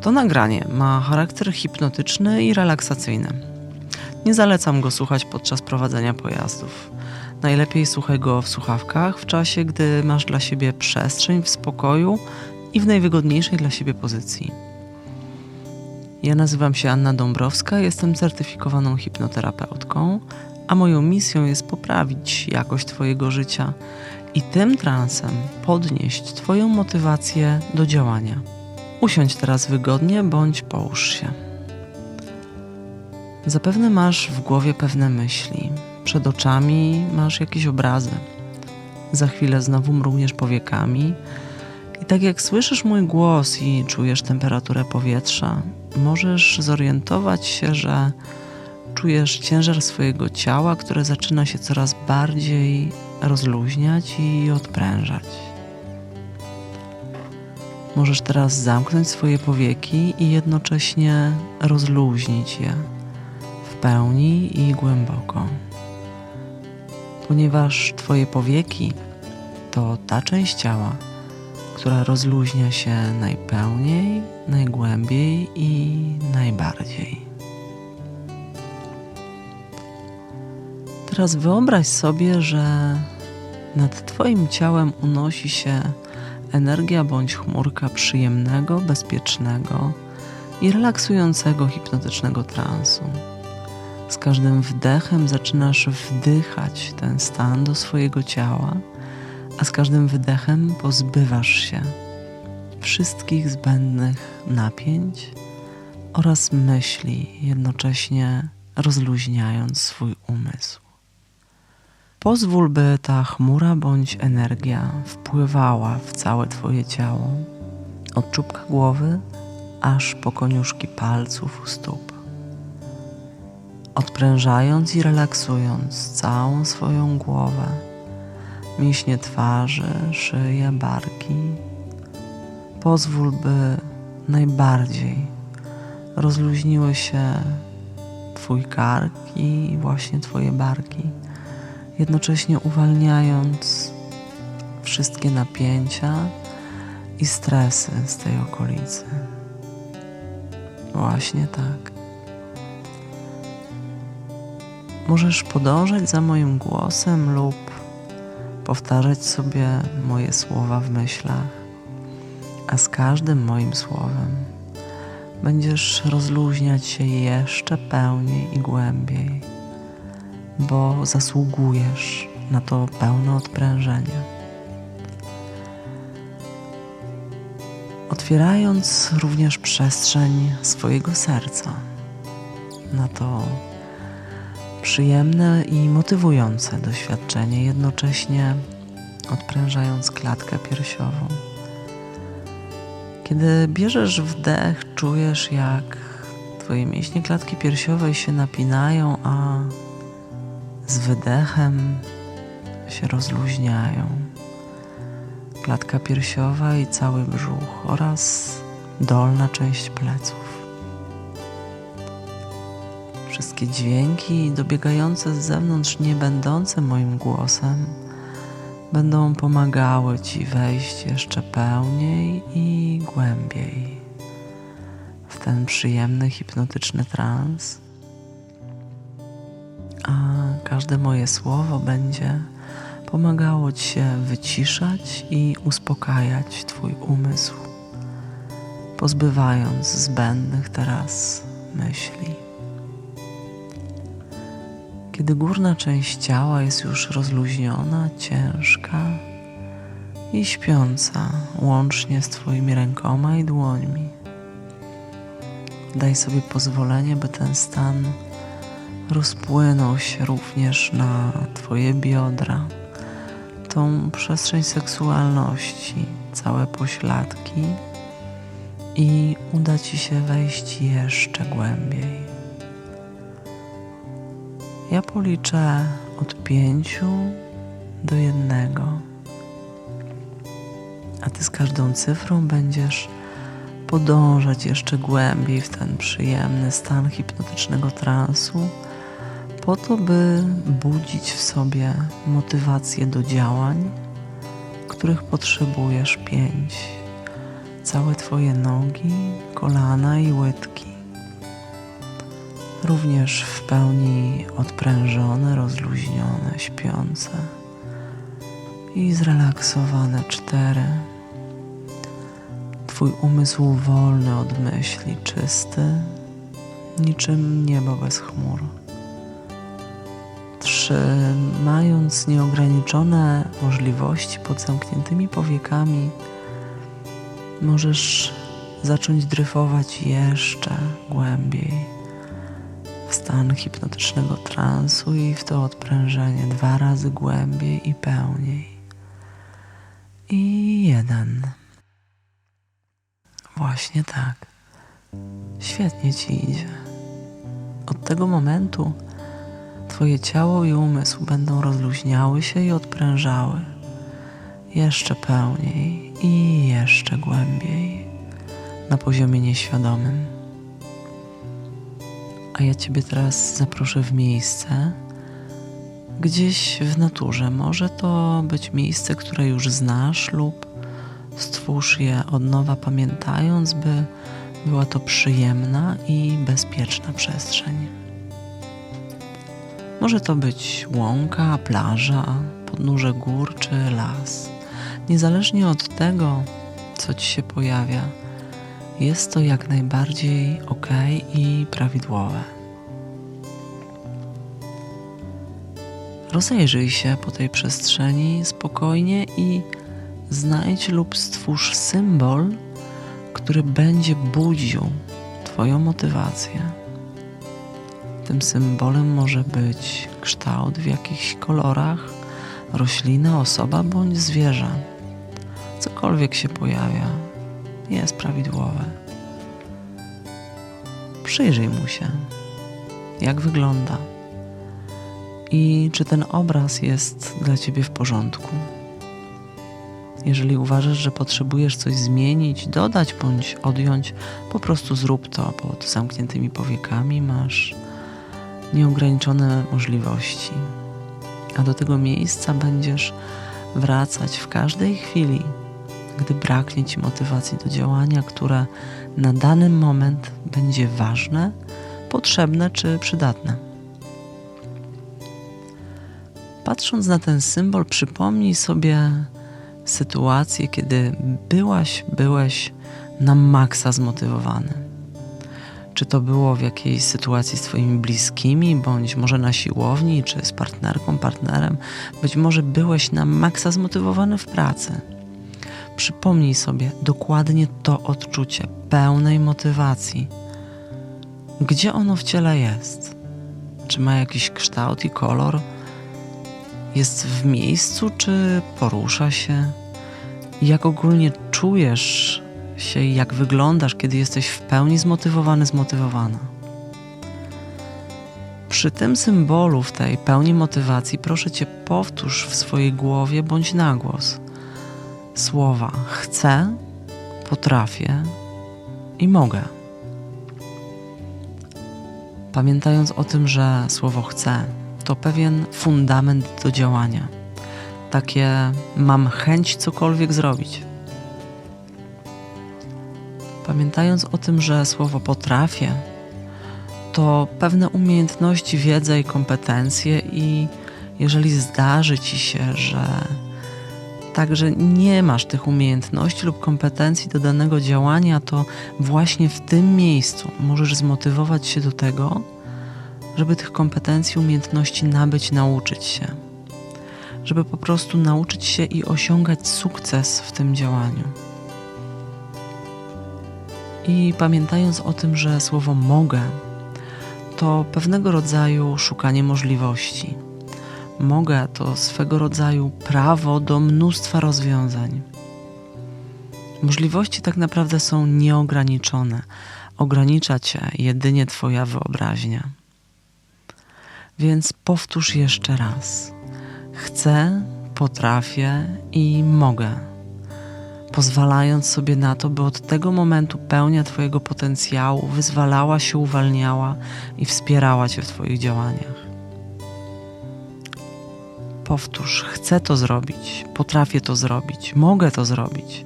To nagranie ma charakter hipnotyczny i relaksacyjny. Nie zalecam go słuchać podczas prowadzenia pojazdów. Najlepiej słuchaj go w słuchawkach w czasie, gdy masz dla siebie przestrzeń w spokoju i w najwygodniejszej dla siebie pozycji. Ja nazywam się Anna Dąbrowska, jestem certyfikowaną hipnoterapeutką, a moją misją jest poprawić jakość Twojego życia i tym transem podnieść Twoją motywację do działania. Usiądź teraz wygodnie bądź połóż się. Zapewne masz w głowie pewne myśli, przed oczami masz jakieś obrazy. Za chwilę znowu mrugniesz powiekami i tak jak słyszysz mój głos i czujesz temperaturę powietrza, możesz zorientować się, że czujesz ciężar swojego ciała, które zaczyna się coraz bardziej rozluźniać i odprężać. Możesz teraz zamknąć swoje powieki i jednocześnie rozluźnić je w pełni i głęboko. Ponieważ Twoje powieki to ta część ciała, która rozluźnia się najpełniej, najgłębiej i najbardziej. Teraz wyobraź sobie, że nad Twoim ciałem unosi się energia bądź chmurka przyjemnego, bezpiecznego i relaksującego hipnotycznego transu. Z każdym wdechem zaczynasz wdychać ten stan do swojego ciała, a z każdym wydechem pozbywasz się wszystkich zbędnych napięć oraz myśli, jednocześnie rozluźniając swój umysł. Pozwól, by ta chmura bądź energia wpływała w całe Twoje ciało, od czubka głowy aż po koniuszki palców u stóp. Odprężając i relaksując całą swoją głowę, mięśnie twarzy, szyję, barki, pozwól, by najbardziej rozluźniły się Twój kark i właśnie Twoje barki jednocześnie uwalniając wszystkie napięcia i stresy z tej okolicy. Właśnie tak. Możesz podążać za moim głosem lub powtarzać sobie moje słowa w myślach, a z każdym moim słowem będziesz rozluźniać się jeszcze pełniej i głębiej bo zasługujesz na to pełne odprężenie. Otwierając również przestrzeń swojego serca na to przyjemne i motywujące doświadczenie, jednocześnie odprężając klatkę piersiową. Kiedy bierzesz wdech, czujesz jak Twoje mięśnie klatki piersiowej się napinają, a z wydechem się rozluźniają. Klatka piersiowa i cały brzuch oraz dolna część pleców. Wszystkie dźwięki dobiegające z zewnątrz, nie będące moim głosem, będą pomagały Ci wejść jeszcze pełniej i głębiej w ten przyjemny, hipnotyczny trans każde moje słowo będzie pomagało Ci się wyciszać i uspokajać Twój umysł, pozbywając zbędnych teraz myśli. Kiedy górna część ciała jest już rozluźniona, ciężka i śpiąca łącznie z Twoimi rękoma i dłońmi, daj sobie pozwolenie, by ten stan rozpłynął się również na Twoje biodra, tą przestrzeń seksualności, całe pośladki i uda Ci się wejść jeszcze głębiej. Ja policzę od pięciu do jednego, a Ty z każdą cyfrą będziesz podążać jeszcze głębiej w ten przyjemny stan hipnotycznego transu po to, by budzić w sobie motywację do działań, których potrzebujesz pięć. całe Twoje nogi, kolana i łydki. Również w pełni odprężone, rozluźnione, śpiące i zrelaksowane cztery. Twój umysł wolny od myśli, czysty, niczym niebo bez chmur. Mając nieograniczone możliwości pod zamkniętymi powiekami, możesz zacząć dryfować jeszcze głębiej w stan hipnotycznego transu i w to odprężenie dwa razy głębiej i pełniej. I jeden. Właśnie tak. Świetnie ci idzie. Od tego momentu Twoje ciało i umysł będą rozluźniały się i odprężały jeszcze pełniej i jeszcze głębiej na poziomie nieświadomym. A ja Ciebie teraz zaproszę w miejsce, gdzieś w naturze. Może to być miejsce, które już znasz, lub stwórz je od nowa, pamiętając, by była to przyjemna i bezpieczna przestrzeń. Może to być łąka, plaża, podnóże gór czy las. Niezależnie od tego, co ci się pojawia, jest to jak najbardziej ok i prawidłowe. Rozejrzyj się po tej przestrzeni spokojnie i znajdź lub stwórz symbol, który będzie budził Twoją motywację. Tym symbolem może być kształt w jakichś kolorach, roślina, osoba bądź zwierzę. Cokolwiek się pojawia, jest prawidłowe. Przyjrzyj mu się, jak wygląda i czy ten obraz jest dla ciebie w porządku. Jeżeli uważasz, że potrzebujesz coś zmienić, dodać bądź odjąć, po prostu zrób to pod zamkniętymi powiekami. Masz nieograniczone możliwości, a do tego miejsca będziesz wracać w każdej chwili, gdy braknie ci motywacji do działania, które na dany moment będzie ważne, potrzebne czy przydatne. Patrząc na ten symbol, przypomnij sobie sytuację, kiedy byłaś, byłeś na maksa zmotywowany. Czy to było w jakiejś sytuacji z Twoimi bliskimi, bądź może na siłowni, czy z partnerką, partnerem, być może byłeś na maksa zmotywowany w pracy. Przypomnij sobie dokładnie to odczucie pełnej motywacji. Gdzie ono w ciele jest? Czy ma jakiś kształt i kolor? Jest w miejscu, czy porusza się? Jak ogólnie czujesz się jak wyglądasz, kiedy jesteś w pełni zmotywowany, zmotywowana? Przy tym symbolu, w tej pełni motywacji, proszę cię, powtórz w swojej głowie bądź na głos słowa chcę, potrafię i mogę. Pamiętając o tym, że słowo chcę to pewien fundament do działania. Takie mam chęć cokolwiek zrobić. Pamiętając o tym, że słowo potrafię to pewne umiejętności, wiedza i kompetencje, i jeżeli zdarzy ci się, że także nie masz tych umiejętności lub kompetencji do danego działania, to właśnie w tym miejscu możesz zmotywować się do tego, żeby tych kompetencji, umiejętności nabyć, nauczyć się. Żeby po prostu nauczyć się i osiągać sukces w tym działaniu. I pamiętając o tym, że słowo mogę to pewnego rodzaju szukanie możliwości. Mogę to swego rodzaju prawo do mnóstwa rozwiązań. Możliwości tak naprawdę są nieograniczone. Ogranicza cię jedynie Twoja wyobraźnia. Więc powtórz jeszcze raz. Chcę, potrafię i mogę. Pozwalając sobie na to, by od tego momentu pełnia Twojego potencjału wyzwalała się, uwalniała i wspierała Cię w Twoich działaniach. Powtórz, chcę to zrobić, potrafię to zrobić, mogę to zrobić.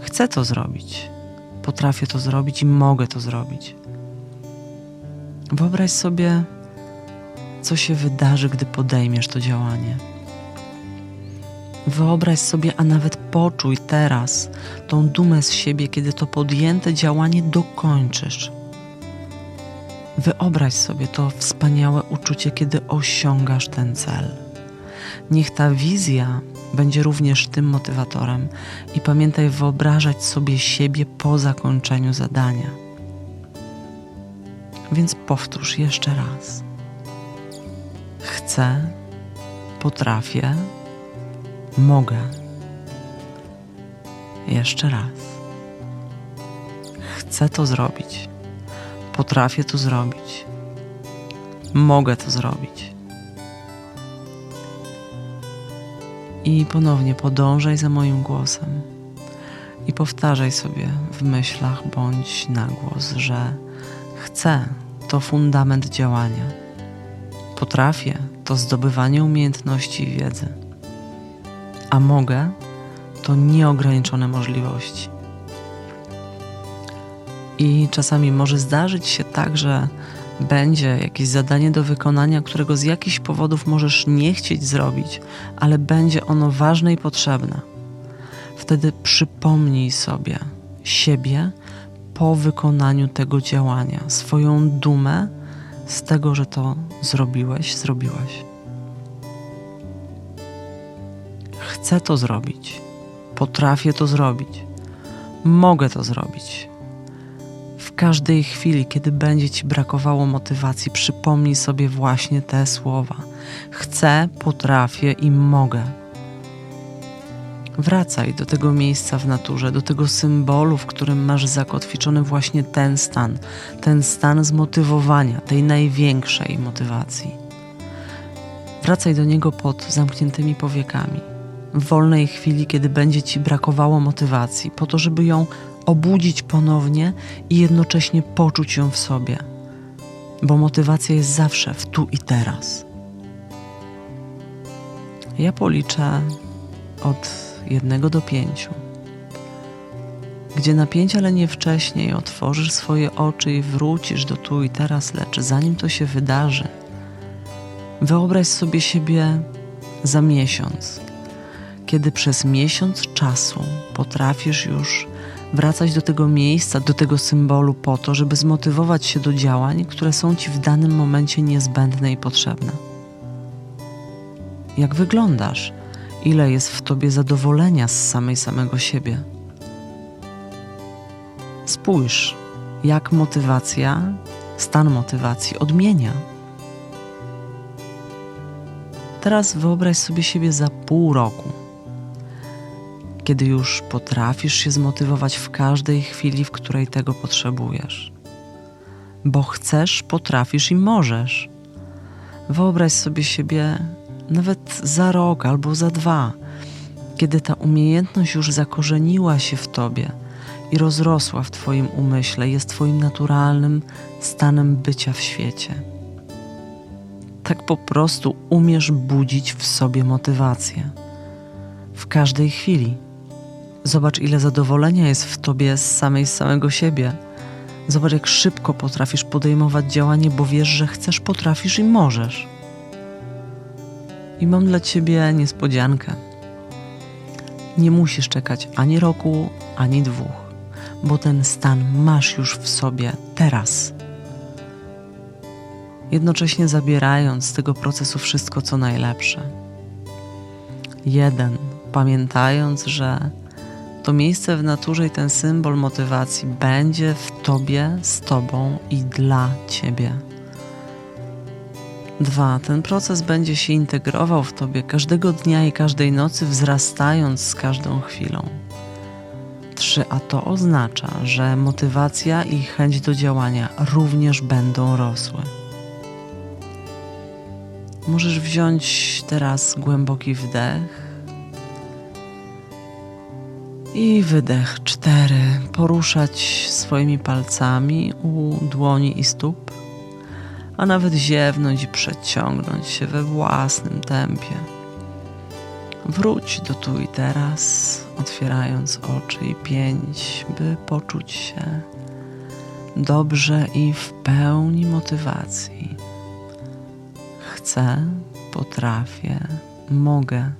Chcę to zrobić. Potrafię to zrobić i mogę to zrobić. Wyobraź sobie, co się wydarzy, gdy podejmiesz to działanie. Wyobraź sobie, a nawet poczuj teraz tą dumę z siebie, kiedy to podjęte działanie dokończysz. Wyobraź sobie to wspaniałe uczucie, kiedy osiągasz ten cel. Niech ta wizja będzie również tym motywatorem i pamiętaj wyobrażać sobie siebie po zakończeniu zadania. Więc powtórz jeszcze raz. Chcę, potrafię, mogę. Jeszcze raz. Chcę to zrobić. Potrafię to zrobić. Mogę to zrobić. I ponownie podążaj za moim głosem i powtarzaj sobie w myślach bądź na głos, że chcę to fundament działania. Potrafię to zdobywanie umiejętności i wiedzy. A mogę to nieograniczone możliwości. I czasami może zdarzyć się tak, że będzie jakieś zadanie do wykonania, którego z jakichś powodów możesz nie chcieć zrobić, ale będzie ono ważne i potrzebne. Wtedy przypomnij sobie siebie po wykonaniu tego działania, swoją dumę z tego, że to zrobiłeś, zrobiłaś. Chcę to zrobić, potrafię to zrobić, mogę to zrobić. Każdej chwili, kiedy będzie ci brakowało motywacji, przypomnij sobie właśnie te słowa: Chcę, potrafię i mogę. Wracaj do tego miejsca w naturze, do tego symbolu, w którym masz zakotwiczony właśnie ten stan, ten stan zmotywowania, tej największej motywacji. Wracaj do niego pod zamkniętymi powiekami, w wolnej chwili, kiedy będzie ci brakowało motywacji, po to, żeby ją obudzić ponownie i jednocześnie poczuć ją w sobie, bo motywacja jest zawsze w tu i teraz. Ja policzę od jednego do pięciu, gdzie na pięć, ale nie wcześniej otworzysz swoje oczy i wrócisz do tu i teraz, lecz zanim to się wydarzy, wyobraź sobie siebie za miesiąc, kiedy przez miesiąc czasu potrafisz już wracać do tego miejsca, do tego symbolu po to, żeby zmotywować się do działań, które są ci w danym momencie niezbędne i potrzebne. Jak wyglądasz? Ile jest w tobie zadowolenia z samej samego siebie? Spójrz, jak motywacja, stan motywacji odmienia. Teraz wyobraź sobie siebie za pół roku kiedy już potrafisz się zmotywować w każdej chwili, w której tego potrzebujesz. Bo chcesz, potrafisz i możesz. Wyobraź sobie siebie nawet za rok albo za dwa, kiedy ta umiejętność już zakorzeniła się w tobie i rozrosła w Twoim umyśle, jest Twoim naturalnym stanem bycia w świecie. Tak po prostu umiesz budzić w sobie motywację w każdej chwili. Zobacz, ile zadowolenia jest w tobie z samej z samego siebie. Zobacz, jak szybko potrafisz podejmować działanie, bo wiesz, że chcesz, potrafisz i możesz. I mam dla ciebie niespodziankę. Nie musisz czekać ani roku, ani dwóch, bo ten stan masz już w sobie teraz. Jednocześnie zabierając z tego procesu wszystko, co najlepsze. Jeden, pamiętając, że to miejsce w naturze i ten symbol motywacji będzie w Tobie, z Tobą i dla Ciebie. Dwa, ten proces będzie się integrował w Tobie każdego dnia i każdej nocy, wzrastając z każdą chwilą. Trzy, a to oznacza, że motywacja i chęć do działania również będą rosły. Możesz wziąć teraz głęboki wdech i wydech cztery. Poruszać swoimi palcami u dłoni i stóp, a nawet ziewnąć i przeciągnąć się we własnym tempie. Wróć do tu i teraz. otwierając oczy i pięć, by poczuć się dobrze i w pełni motywacji. Chcę, potrafię, mogę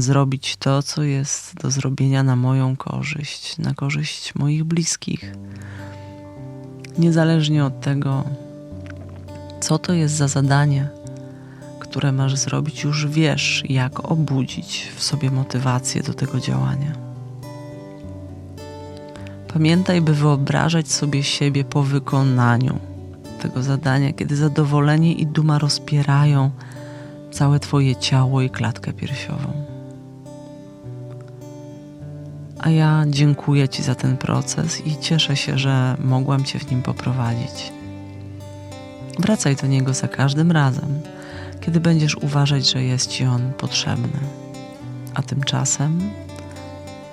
zrobić to, co jest do zrobienia na moją korzyść, na korzyść moich bliskich. Niezależnie od tego, co to jest za zadanie, które masz zrobić, już wiesz, jak obudzić w sobie motywację do tego działania. Pamiętaj, by wyobrażać sobie siebie po wykonaniu tego zadania, kiedy zadowolenie i duma rozpierają całe Twoje ciało i klatkę piersiową. A ja dziękuję Ci za ten proces i cieszę się, że mogłam Cię w nim poprowadzić. Wracaj do niego za każdym razem, kiedy będziesz uważać, że jest Ci on potrzebny. A tymczasem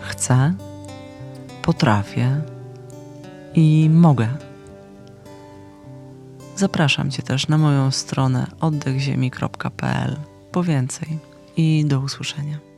chcę, potrafię i mogę. Zapraszam Cię też na moją stronę oddechziemi.pl po więcej i do usłyszenia.